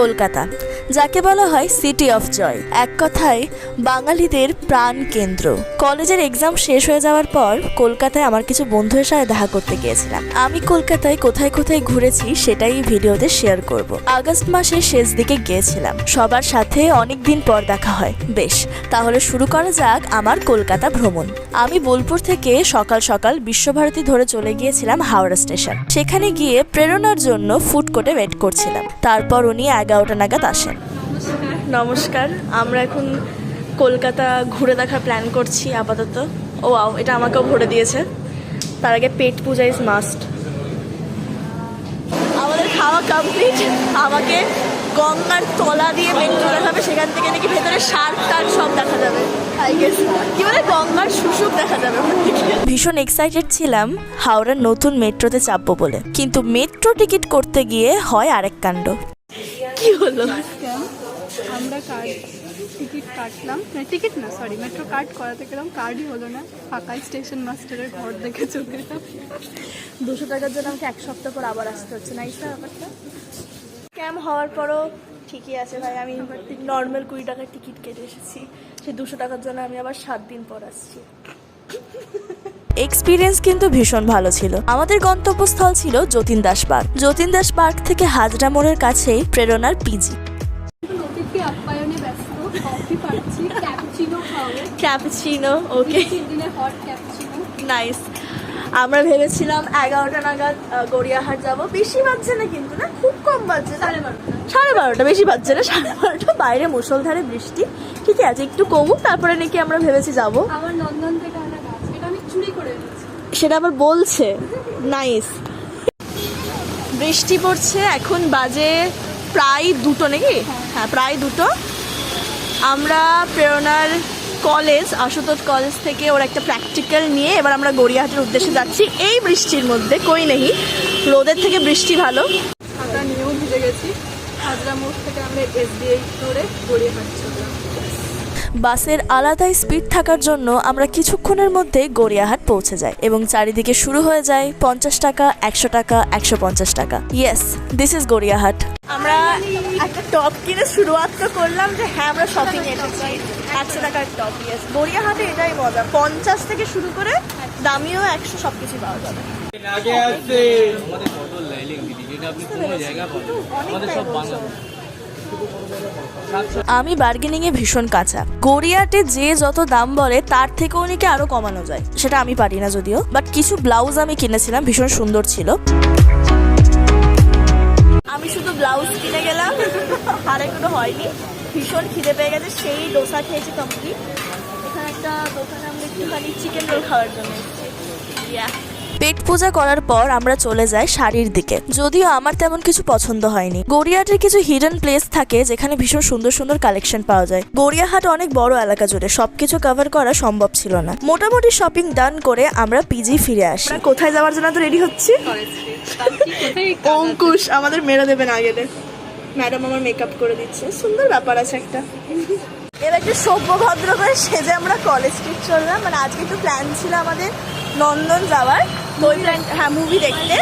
কলকাতা। যাকে বলা হয় সিটি অফ জয় এক কথায়, বাঙালিদের প্রাণ কেন্দ্র। কলেজের এক্সাম শেষ হয়ে যাওয়ার পর কলকাতায় আমার কিছু বন্ধুদের সাথে দেখা করতে গিয়েছিলাম। আমি কলকাতায় কোথায় কোথায় ঘুরেছি সেটাই ভিডিওতে শেয়ার করব। আগস্ট মাসের শেষ দিকে গিয়েছিলাম। সবার সাথে অনেক দিন পর দেখা হয়। বেশ, তাহলে শুরু করা যাক আমার কলকাতা ভ্রমণ। আমি বোলপুর থেকে সকাল সকাল বিশ্বভারতী ধরে চলে গিয়েছিলাম হাওড়া স্টেশন। সেখানে গিয়ে প্রেরণার জন্য ফুড কোর্টে ওয়েট করছিলাম। তারপর উনি এগারোটা নাগাদ আসেন। নমস্কার। আমরা এখন কলকাতা ঘুরে দেখার প্ল্যান করছি আপাতত। ও, আও, এটা আমাকেও ভরে দিয়েছে। তার আগে পেট পূজা ইজ মাস্ট আমাদের খাওয়া কমপ্লিট আমাকে গঙ্গার তলা দিয়ে মেট্রো দেখাবে, সেখান থেকে নাকি ভেতরে শার্ক টার্ক সব দেখা যাবে। আই বলে? গঙ্গার শুশুক দেখা যাবে। ভীষণ এক্সাইটেড ছিলাম হাওড়ার নতুন মেট্রোতে চাপবো বলে। কিন্তু মেট্রো টিকিট করতে গিয়ে হয় আরেক কাণ্ড। কি হলো? আমরা কার্ড টিকিট কাটলাম। না টিকিট না সরি মেট্রো কার্ড করাতে গেলাম। কার্ডই হলো না ফাঁকা স্টেশন মাস্টারের ঘর দেখে চলে এলাম। দুশো টাকার জন্য আমাকে এক সপ্তাহ পর আবার আসতে হচ্ছে না এই ব্যাপারটা? স্ক্যাম হওয়ার পরও ঠিকই আছে ভাই আমি নর্মাল কুড়ি টাকার টিকিট কেটে এসেছি। সেই দুশো টাকার জন্য আমি আবার সাত দিন পর আসছি। এক্সপিরিয়েন্স কিন্তু ভীষণ ভালো ছিল। আমাদের গন্তব্যস্থল ছিল যতীন দাস পার্ক। যতীন দাস পার্ক থেকে হাজরা মোড়ের কাছেই প্রেরণার পিজি। অতিথি আপ্যায়নে ব্যস্ত কফি পাচ্ছি ক্যাপুচিনো খাওয়াবে। ক্যাপচিনো ওকে দিনে হট ক্যাপুচিনো নাইস আমরা ভেবেছিলাম এগারোটা নাগাদ গড়িয়াহাট যাব। বেশি বাজছে না কিন্তু না? খুব কম বাজছে। সাড়ে বারোটা। সাড়ে বারোটা বেশি বাজছে না? সাড়ে বারোটা বাইরে মুষলধারে বৃষ্টি। ঠিক আছে একটু কমুক তারপরে নাকি আমরা ভেবেছি যাব। আমার নন্দন থেকে আনা গাছ এটা আমি চুরি করে সেটা আবার বলছে। নাইস বৃষ্টি পড়ছে এখন বাজে প্রায় দুটো নাকি? হ্যাঁ প্রায় দুটো। আমরা প্রেরণার কলেজ আশুতোষ কলেজ থেকে ওর একটা প্র্যাকটিক্যাল নিয়ে এবার আমরা গড়িয়াহাটের উদ্দেশ্যে যাচ্ছি। এই বৃষ্টির মধ্যে, কই নেই? রোদের থেকে বৃষ্টি ভালো। ছাতা নিয়েও ভিজে গেছি। হাজরা মোড় থেকে আমরা এসবিআই ধরে গড়িয়ে হাঁটছিলাম বাসের আলাদা স্পিড থাকার জন্য আমরা কিছুক্ষণের মধ্যে গড়িয়াহাট পৌঁছে যাই এবং চারিদিকে শুরু হয়ে যায় পঞ্চাশ টাকা একশো টাকা একশো পঞ্চাশ টাকা। Yes this is Gariahat. আমরা একটা টপ কিনে শুরুয়াত তো করলাম যে হ্যাঁ আমরা শপিং এসেছি। একশো টাকার টপ ইয়েস গড়িয়াহাটে এটাই মজা। পঞ্চাশ থেকে শুরু করে দামিও একশো সব কিছু পাওয়া যাবে। আগে আসছে আমাদের কত লাইলিং দিদি যেটা আপনি কোনো জায়গা পাবেন আমাদের সব বাংলা। আমি বার্গেনিং এ ভীষণ কাঁচা। গড়িয়াতে যে যত দাম বলে, তার থেকেও নাকি আরও কমানো যায়। সেটা আমি পারি না যদিও বাট কিছু ব্লাউজ আমি কিনেছিলাম, ভীষণ সুন্দর ছিল। আমি শুধু ব্লাউজ কিনে গেলাম, আর কোনো হয়নি। ভীষণ খিদে পেয়ে গেছে, সেই ডোসা খেয়েছি কমপ্লিট এখানে একটা দোকানে আমরা একটুখানি চিকেন রোল খাওয়ার জন্য. পেট পূজা করার পর আমরা চলে যাই শাড়ির দিকে। যদিও আমার তেমন কিছু পছন্দ হয়নি। গড়িয়াহাটের কিছু হিডেন প্লেস থাকে যেখানে ভীষণ সুন্দর সুন্দর কালেকশন পাওয়া যায়। গড়িয়াহাট অনেক বড় এলাকা জুড়ে সবকিছু কভার করা সম্ভব ছিল না। মোটামুটি শপিং ডান করে আমরা পিজি ফিরে আসি। কোথায় যাওয়ার জন্য তো রেডি হচ্ছি? অঙ্কুশ আমাদের মেরে দেবে না গেলে। ম্যাডাম আমার মেকআপ করে দিচ্ছে। সুন্দর ব্যাপার আছে একটা। এবার একটু সভ্য ভদ্র করে সেজে আমরা কলেজ স্ট্রিট চললাম। মানে আজকে একটু প্ল্যান ছিল আমাদের। নন্দন যাওয়ার তো ওই প্ল্যান হ্যাঁ মুভি দেখতে।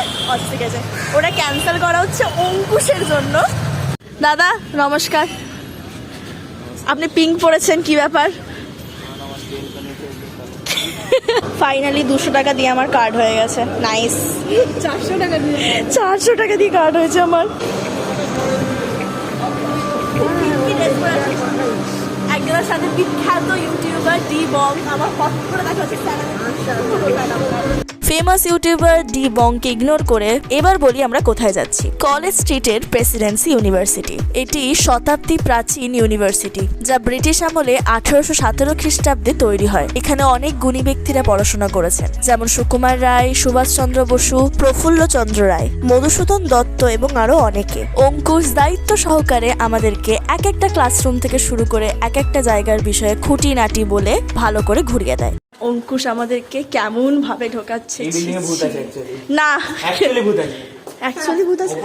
ঠিক আছে। ওটা ক্যান্সেল করা হচ্ছে অঙ্কুশের জন্য। দাদা নমস্কার। আপনি পিঙ্ক পরেছেন কি ব্যাপার? ফাইনালি দুশো টাকা দিয়ে আমার কার্ড হয়ে গেছে। নাইস চারশো টাকা দিয়ে। চারশো টাকা দিয়ে কার্ড হয়েছে আমার। একজনের সাথে বিখ্যাত ইউটিউবার ডি বং আমার হট করে দেখা হচ্ছে ফেমাস ইউটিউবার ডি বংকে ইগনোর করে এবার বলি আমরা কোথায় যাচ্ছি। কলেজ স্ট্রিটের প্রেসিডেন্সি ইউনিভার্সিটি এটি শতাব্দী প্রাচীন ইউনিভার্সিটি যা ব্রিটিশ আমলে আঠারোশো সতেরো খ্রিস্টাব্দে তৈরি হয়। এখানে অনেক গুণী ব্যক্তিরা পড়াশোনা করেছেন, যেমন সুকুমার রায় সুভাষচন্দ্র বসু, প্রফুল্ল চন্দ্র রায়, মধুসূদন দত্ত এবং আরও অনেকে। অঙ্কুশ দায়িত্ব সহকারে আমাদেরকে এক একটা ক্লাসরুম থেকে শুরু করে এক একটা জায়গার বিষয়ে খুঁটিনাটি বলে ভালো করে ঘুরিয়ে দেয়। অঙ্কুশ আমাদেরকে কেমন ভাবে ঢোকাচ্ছে? না। অ্যাকচুয়ালি ভূত আছে।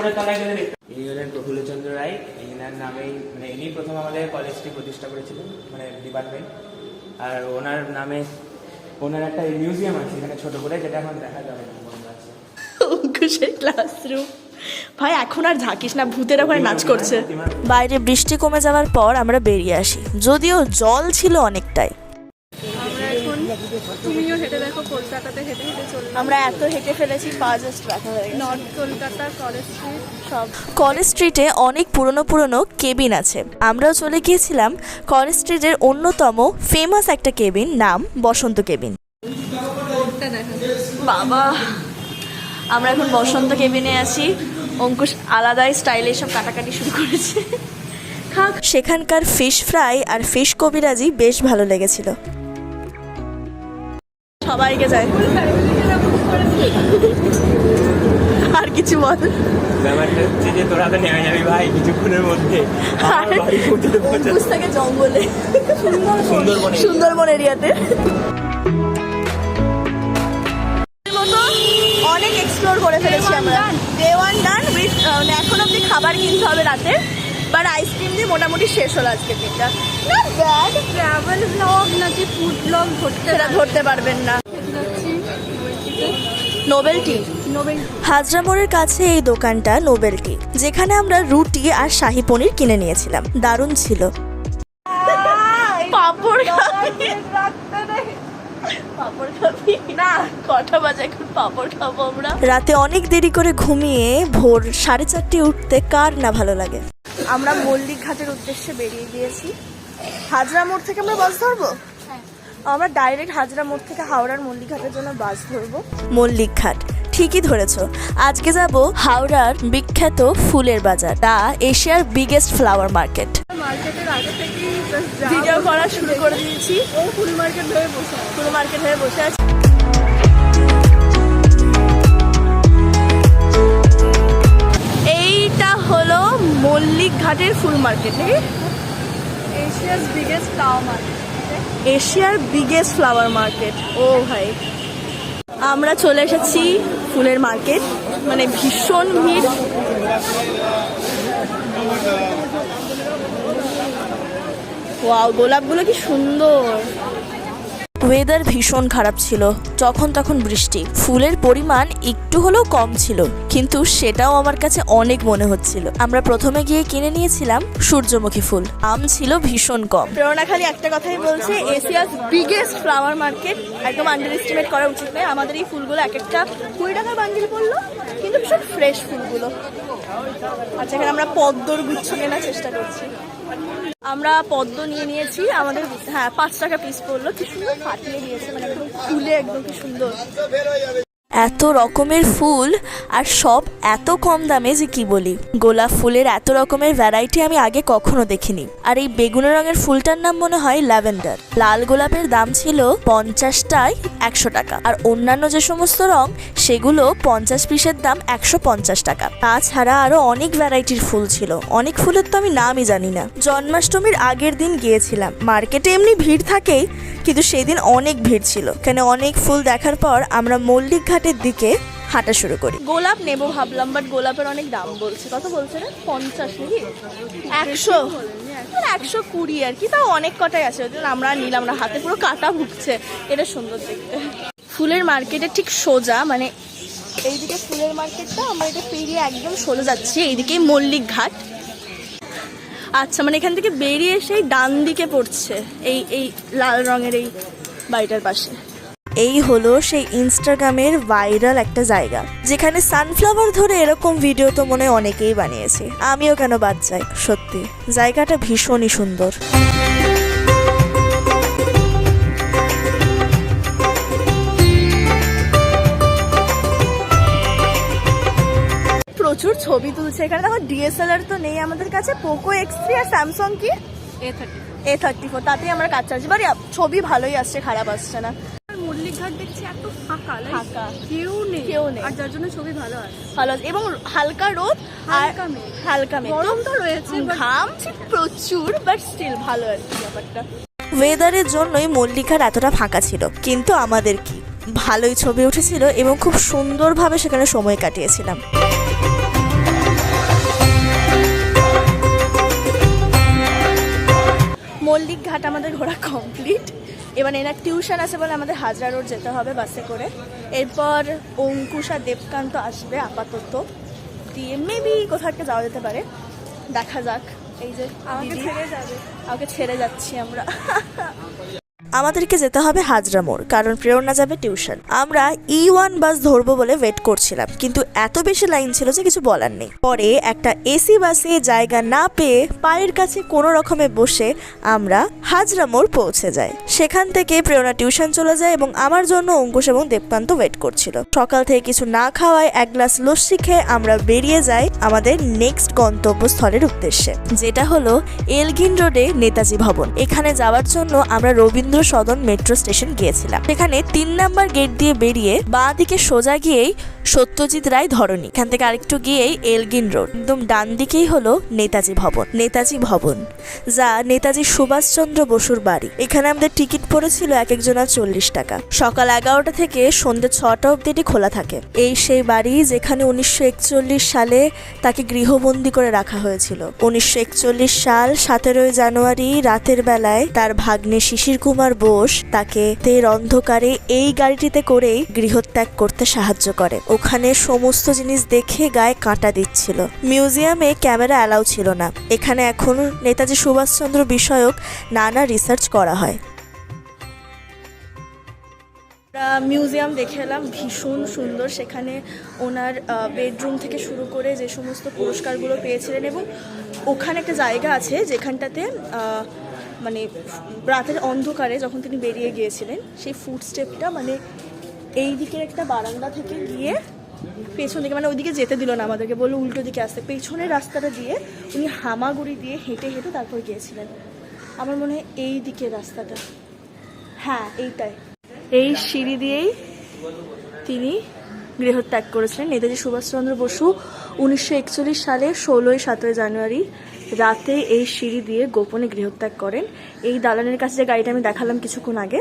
ইনি হলেন প্রফুল্লচন্দ্র রায় এনার নামেই মানে ইনি প্রথম আমাদের কলেজটি প্রতিষ্ঠা করেছিলেন মানে ডিপার্টমেন্ট আর ওনার নামে ওনার একটা মিউজিয়াম আছে এখানে ছোট করে যেটা এখন দেখা যাবে না অঙ্কুশের ক্লাসরুম ভাই এখন আর ঝাঁকিস না ভূতের ওখানে নাচ করছে। বাইরে বৃষ্টি কমে যাওয়ার পর আমরা বেরিয়ে আসি। যদিও জল ছিল অনেকটাই। তুমিও হেঁটে দেখো কলকাতাতে হেঁটে হেঁটে চললাম আমরা এত হেঁটে ফেলেছি পা জাস্ট ব্যথা হয়ে গেছে। নর্থ কলকাতা কলেজ স্ট্রিট সব। কলেজ স্ট্রিটে অনেক পুরনো পুরনো কেবিন আছে। আমরাও চলে গিয়েছিলাম কলেজ স্ট্রিটের অন্যতম ফেমাস একটা কেবিন নাম বসন্ত কেবিন। বাবা আমরা এখন বসন্ত কেবিনে আছি। অঙ্কুশ আলাদাই স্টাইলে সব কাটাকাটি শুরু করেছে। খাক সেখানকার ফিশ ফ্রাই আর ফিশ কবিরাজি বেশ ভালো লেগেছিল। সবাইকে যায়। আর কিছু বল। ব্যাপারটা হচ্ছে যে তোরা তো নেমে যাবি ভাই কিছুক্ষণের মধ্যে থাকে জঙ্গলে। সুন্দরবনে। সুন্দরবন এরিয়াতে। মতো অনেক এক্সপ্লোর করে ফেলেছি আমরা। ডে ওয়ান ডান উইথ এখন অব্দি খাবার কিনতে হবে রাতে বাট আইসক্রিম দিয়ে মোটামুটি শেষ হলো আজকে দিনটা। ব্যাড ট্রাভেল ব্লগ নাকি ফুড ব্লগ ধরতে ধরতে পারবেন না। নোবেলটি নোবেল হাজরা মোড়ের কাছে এই দোকানটা নোবেলটি যেখানে আমরা রুটি আর শাহি পনির কিনে নিয়েছিলাম। দারুণ ছিল। পাপড় খাবি? পাপড় খাবি। না। কটা বাজে এখন পাপড় খাব আমরা? রাতে অনেক দেরি করে ঘুমিয়ে ভোর সাড়ে চারটে উঠতে কার না ভালো লাগে? আমরা মল্লিক ঘাটের উদ্দেশ্যে বেরিয়ে গিয়েছি। হাজরা মোড় থেকে আমরা বাস ধরবো? আমরা ডাইরেক্ট হাজরা মোড় থেকে হাওড়ার মল্লিকঘাটের জন্য বাস ধরবো। মল্লিকঘাট ঠিকই ধরেছ। আজকে যাব হাওড়ার বিখ্যাত ফুলের বাজার তা এশিয়ার বিগেস্ট ফ্লাওয়ার মার্কেট মার্কেটের আগে থেকেই ভিডিও করা শুরু করে দিয়েছি। ও ফুল মার্কেট ধরে বসে আছে। পুরো মার্কেট হয়ে বসে আছি। এইটা হলো মল্লিক ঘাটের ফুল মার্কেট নাকি এশিয়াস বিগেস্ট ফ্লাওয়ার মার্কেট এশিয়ার বিগেস্ট ফ্লাওয়ার মার্কেট ও ভাই। আমরা চলে এসেছি ফুলের মার্কেট মানে ভীষণ ভিড়। ওয়াও গোলাপগুলো কি সুন্দর। ওয়েদার ভীষণ খারাপ ছিল। যখন তখন বৃষ্টি। ফুলের পরিমাণ একটু হলেও কম ছিল। কিন্তু সেটাও আমার কাছে অনেক মনে হচ্ছিল। আমরা প্রথমে গিয়ে কিনে নিয়েছিলাম সূর্যমুখী ফুল। আম ছিল ভীষণ কম। প্রেরণা খালি একটা কথাই বলছে এশিয়াস বিগেস্ট ফ্লাওয়ার মার্কেট একদম আন্ডার এস্টিমেট করা উচিত নয়। আমাদের এই ফুলগুলো এক একটা কুড়ি টাকার বান্ডিল পড়ল, কিন্তু ভীষণ ফ্রেশ ফুলগুলো। আচ্ছা এখানে আমরা পদ্মর গুচ্ছ কেনার চেষ্টা করছি। আমরা পদ্ম নিয়ে নিয়েছি, আমাদের হ্যাঁ পাঁচ টাকা পিস পড়ল। কি সুন্দর ফাটিয়ে দিয়েছে মানে একদম ফুলে, একদম কি সুন্দর। এত রকমের ফুল আর সব এত কম দামে যে কি বলি? গোলাপ ফুলের এত রকমের ভ্যারাইটি আমি আগে কখনো দেখিনি। আর এই বেগুনি রঙের ফুলটার নাম মনে হয় ল্যাভেন্ডার। লাল গোলাপের দাম ছিল পঞ্চাশটায় একশো টাকা। আর অন্যান্য যে সমস্ত রং, সেগুলো পঞ্চাশ পিসের দাম একশো পঞ্চাশ টাকা। তাছাড়া আরও অনেক ভ্যারাইটির ফুল ছিল। অনেক ফুলের তো আমি নামই জানি না। জন্মাষ্টমীর আগের দিন গিয়েছিলাম। মার্কেটে এমনি ভিড় থাকেই, কিন্তু সেদিন অনেক ভিড় ছিল। কেন অনেক ফুল দেখার পর আমরা মল্লিক ঘাটের দিকে হাঁটা শুরু করি। গোলাপ নেব ভাবলাম বাট গোলাপের অনেক দাম বলছে। কত বলছে না পঞ্চাশ নাকি? একশো। একশো কুড়ি আর কি, তাও অনেক কটাই আছে। আমরা নিলাম না, হাতে পুরো কাটা ভুগছে। এটা সুন্দর দেখতে। ফুলের মার্কেটে ঠিক সোজা মানে এইদিকে ফুলের মার্কেটটা, আমরা এটা পেরিয়ে একদম সোজা যাচ্ছি এইদিকে মল্লিক ঘাট। আচ্ছা মানে এখান থেকে বেরিয়ে এসেই ডান দিকে পড়ছে, এই এই লাল রঙের এই বাড়িটার পাশে। এই হলো সেই ইনস্টাগ্রামের ভাইরাল একটা জায়গা যেখানে সানফ্লাওয়ার ধরে এরকম ভিডিও তো মনে হয় অনেকেই বানিয়েছে। আমিও কেন বাদ যাই? সত্যি জায়গাটা ভীষণই সুন্দর। প্রচুর ছবি তুলছে। এখানে দেখো ডিএসএলআর তো নেই আমাদের কাছে। পোকো এক্স থ্রি আর স্যামসং কি? A thirty A thirty four তাতেই আমরা কাজ চাচ্ছি বাট ছবি ভালোই আসছে খারাপ আসছে না। ঘাট দেখছি এত ফাঁকা ফাঁকা। কেউ নেই। কেউ নেই। আর যার জন্য ছবি ভালো আসে ভালো এবং হালকা রোদ আর হালকা মেঘ। হালকা মেঘ। গরম তো রয়েছে but ঘাম প্রচুর বাট স্টিল ভালো কি ব্যাপারটা। ওয়েদারের জন্যই মল্লিকার এতটা ফাঁকা ছিল। কিন্তু আমাদের কি? ভালোই ছবি উঠেছিল এবং খুব সুন্দরভাবে সেখানে সময় কাটিয়েছিলাম। মল্লিক ঘাট আমাদের ঘোরা কমপ্লিট এবার এনার টিউশন আছে বলে আমাদের হাজরা রোড যেতে হবে বাসে করে। এরপর অঙ্কুশ আর দেবকান্ত আসবে আপাতত। দিয়ে মেবি কোথাও একটা যাওয়া যেতে পারে। দেখা যাক। এই যে আমাকে ছেড়ে যাবে। আমাকে ছেড়ে যাচ্ছি আমরা। আমাদেরকে যেতে হবে হাজরা মোড়, কারণ প্রেরণা যাবে টিউশন। আমরা ই ওয়ান বাস ধরবো বলে ওয়েট করছিলাম, কিন্তু এত বেশি লাইন ছিল যে কিছু বলার নেই। পরে একটা এসি বাসে জায়গা না পেয়ে পায়ের কাছে কোনো রকমে বসে আমরা হাজরা মোড় পৌঁছে যাই। সেখান থেকে প্রেরণা টিউশন চলে যায় এবং আমার জন্য অঙ্কুশ এবং দেবকান্ত ওয়েট করছিল। সকাল থেকে কিছু না খাওয়ায় এক গ্লাস লস্যি খেয়ে আমরা বেরিয়ে যাই আমাদের নেক্সট গন্তব্যস্থলের উদ্দেশ্যে, যেটা হলো এলগিন রোডে নেতাজি ভবন। এখানে যাওয়ার জন্য আমরা রবীন্দ্র সদন মেট্রো স্টেশন গিয়েছিলাম। সেখানে তিন নাম্বার গেট দিয়ে বেরিয়ে বাঁ দিকে সোজা গিয়েই সত্যজিৎ রায় ধরনী এখান থেকে আরেকটু গিয়েই এলগিন রোড। একদম ডান দিকেই হলো নেতাজি ভবন। নেতাজি ভবন, যা নেতাজি সুভাষচন্দ্র বসুর বাড়ি। এখানে আমাদের টিকিট পড়েছিল এক একজনের চল্লিশ টাকা। সকাল এগারোটা থেকে সন্ধ্যে ছটা অবধি এটি খোলা থাকে। এই সেই বাড়ি যেখানে উনিশশো একচল্লিশ সালে তাকে গৃহবন্দী করে রাখা হয়েছিল। উনিশশো একচল্লিশ সাল সতেরোই জানুয়ারি রাতের বেলায় তার ভাগ্নে শিশির কুমার বোস তাকে তের অন্ধকারে এই গাড়িটিতে করেই গৃহত্যাগ করতে সাহায্য করে। ওখানে সমস্ত জিনিস দেখে গায়ে কাঁটা দিচ্ছিল। মিউজিয়ামে ক্যামেরা অ্যালাউ ছিল না। এখানে এখন নেতাজি সুভাষচন্দ্র বিষয়ক নানা রিসার্চ করা হয়। মিউজিয়াম দেখে এলাম, ভীষণ সুন্দর। সেখানে ওনার বেডরুম থেকে শুরু করে যে সমস্ত পুরস্কারগুলো পেয়েছিলেন এবং ওখানে একটা জায়গা আছে যেখানটাতে মানে রাতের অন্ধকারে যখন তিনি বেরিয়ে গিয়েছিলেন, সেই ফুড স্টেপটা মানে এই দিকের একটা বারান্দা থেকে গিয়ে পেছন দিকে মানে ওইদিকে যেতে দিল না আমাদেরকে, বলল উল্টো দিকে আসতে। পেছনের রাস্তাটা দিয়ে উনি হামাগুড়ি দিয়ে হেঁটে হেঁটে তারপর গিয়েছিলেন। আমার মনে হয় এই দিকের রাস্তাটা। হ্যাঁ এইটাই। এই সিঁড়ি দিয়েই তিনি গৃহত্যাগ করেছিলেন। নেতাজি সুভাষচন্দ্র বসু উনিশশো একচল্লিশ সালে ষোলোই সতেরোই জানুয়ারি রাতে এই সিঁড়ি দিয়ে গোপনে গৃহত্যাগ করেন। এই দালানের কাছে যে গাড়িটা আমি দেখালাম কিছুক্ষণ আগে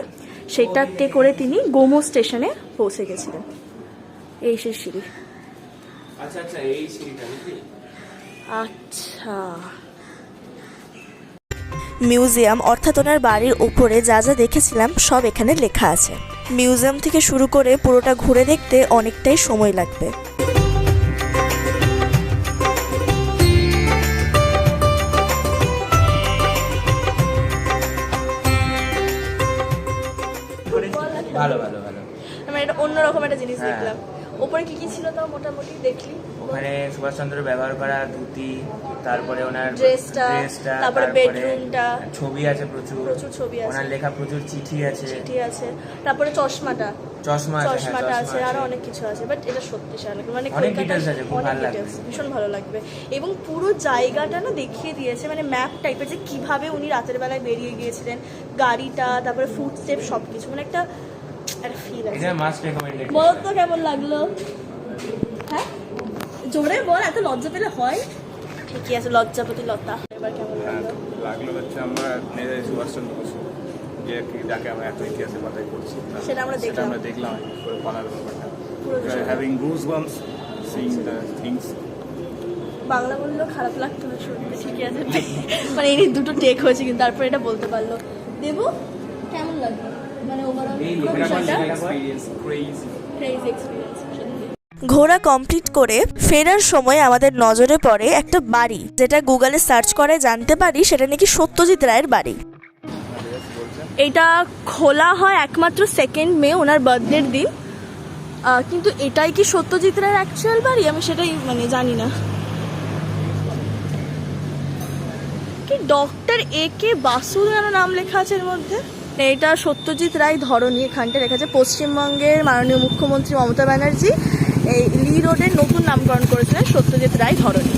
সেটাতে করে তিনি গোমো স্টেশনে পৌঁছে গেছিলেন। এই সেই সিঁড়ি। আচ্ছা আচ্ছা এই সিঁড়িটা বুঝলি আচ্ছা। মিউজিয়াম অর্থাৎ ওনার বাড়ির উপরে যা যা দেখেছিলাম সব এখানে লেখা আছে। মিউজিয়াম থেকে শুরু করে পুরোটা ঘুরে দেখতে অনেকটাই সময় লাগবে। আমি এটা অন্যরকম একটা জিনিস হ্যাঁ। দেখলাম। ওপরে কি কি ছিল তাও মোটামুটি দেখলি? ওখানে সুভাষচন্দ্র ব্যবহার করা ধুতি তারপরে ওনার ড্রেসটা, তারপরে বেডরুমটা। ছবি আছে প্রচুর। প্রচুর ছবি আছে। ওনার লেখা প্রচুর চিঠি আছে। চিঠি আছে। তারপরে চশমাটা। চশমা আছে হ্যাঁ, চশমাটা আছে আরও অনেক কিছু আছে বাট এটা সত্যি শাহরুখ মানে অনেক কলকাতার আছে, খুব ভালো লাগবে। ভীষণ ভালো লাগবে। এবং পুরো জায়গাটা না দেখিয়ে দিয়েছে মানে ম্যাপ টাইপের যে কীভাবে উনি রাতের বেলায় বেরিয়ে গিয়েছিলেন গাড়িটা তারপরে ফুড স্টেপ সব কিছু মানে একটা একটা ফিল আছে। এটা বল তো কেমন লাগল? হ্যাঁ? জোরে বল এত লজ্জা পেলে হয়? ঠিকই আছে লজ্জাপতি লতা। এবার কেমন লাগল? লাগল হচ্ছে আমরা নেতাজি সুভাষচন্দ্র বসু যে কি যাকে আমরা এত ইতিহাসে কথাই করছি সেটা আমরা দেখলাম। আমরা দেখলাম। বলার ব্যাপারটা। Having goose bumps seeing the things Bangla বললেও খারাপ লাগতো না শুনতে ঠিকই আছে। মানে এই দুটো টেক হয়েছে কিন্তু তারপরে এটা বলতে পারল। দেবু কেমন লাগল? মানে ওভারঅল ক্রেজি এক্সপিরিয়েন্স ঘোরা কমপ্লিট করে ফেরার সময় আমাদের নজরে পড়ে একটা বাড়ি। যেটা গুগলে সার্চ করে জানতে পারি সেটা নাকি সত্যজিৎ রায়ের বাড়ি। এটা খোলা হয় একমাত্র সেকেন্ড মে ওনার বার্থডের দিন। কিন্তু এটাই কি সত্যজিৎ রায়ের অ্যাকচুয়াল বাড়ি? আমি সেটাই মানে জানি না। কি ডক্টর এ কে বাসু যেন নাম লেখা আছে এর মধ্যে? এটা সত্যজিৎ রায় ধরনী এখানটা লেখা আছে। পশ্চিমবঙ্গের মাননীয় মুখ্যমন্ত্রী মমতা ব্যানার্জি এই লি রোডের নতুন নামকরণ করেছিলেন সত্যজিৎ রায় ধরনী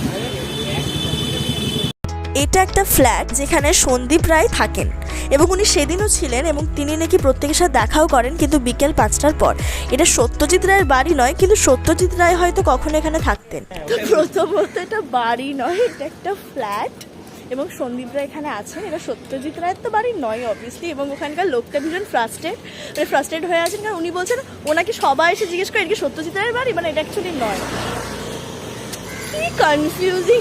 এটা একটা ফ্ল্যাট যেখানে সন্দীপ রায় থাকেন এবং উনি সেদিনও ছিলেন এবং তিনি নাকি প্রত্যেকের সাথে দেখাও করেন কিন্তু বিকেল পাঁচটার পর। এটা সত্যজিৎ রায়ের বাড়ি নয় কিন্তু সত্যজিৎ রায় হয়তো কখনো এখানে থাকতেন। তো প্রথমত এটা বাড়ি নয় এটা একটা ফ্ল্যাট। এবং সন্দীপ রায় এখানে আছেন। এটা সত্যজিৎ রায়ের তো বাড়ি নয় অবভিয়াসলি এবং ওখানকার লোকটা ভীষণ ফ্রাস্ট্রেট মানে ফ্রাস্ট্রেট হয়ে আছেন কারণ উনি বলছেন ওনাকে সবাই এসে জিজ্ঞেস করে এটা কি সত্যজিৎ রায়ের বাড়ি? মানে এটা অ্যাকচুয়ালি নয়। কনফিউজিং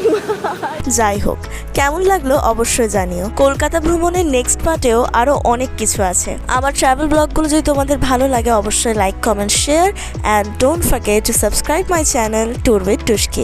যাই হোক, কেমন লাগল অবশ্যই জানিও। কলকাতা ভ্রমণের নেক্সট পার্টেও আরও অনেক কিছু আছে। আমার ট্রাভেল ব্লগগুলো যদি তোমাদের ভালো লাগে, অবশ্যই like comment share and don't forget to subscribe my channel tour with Tuski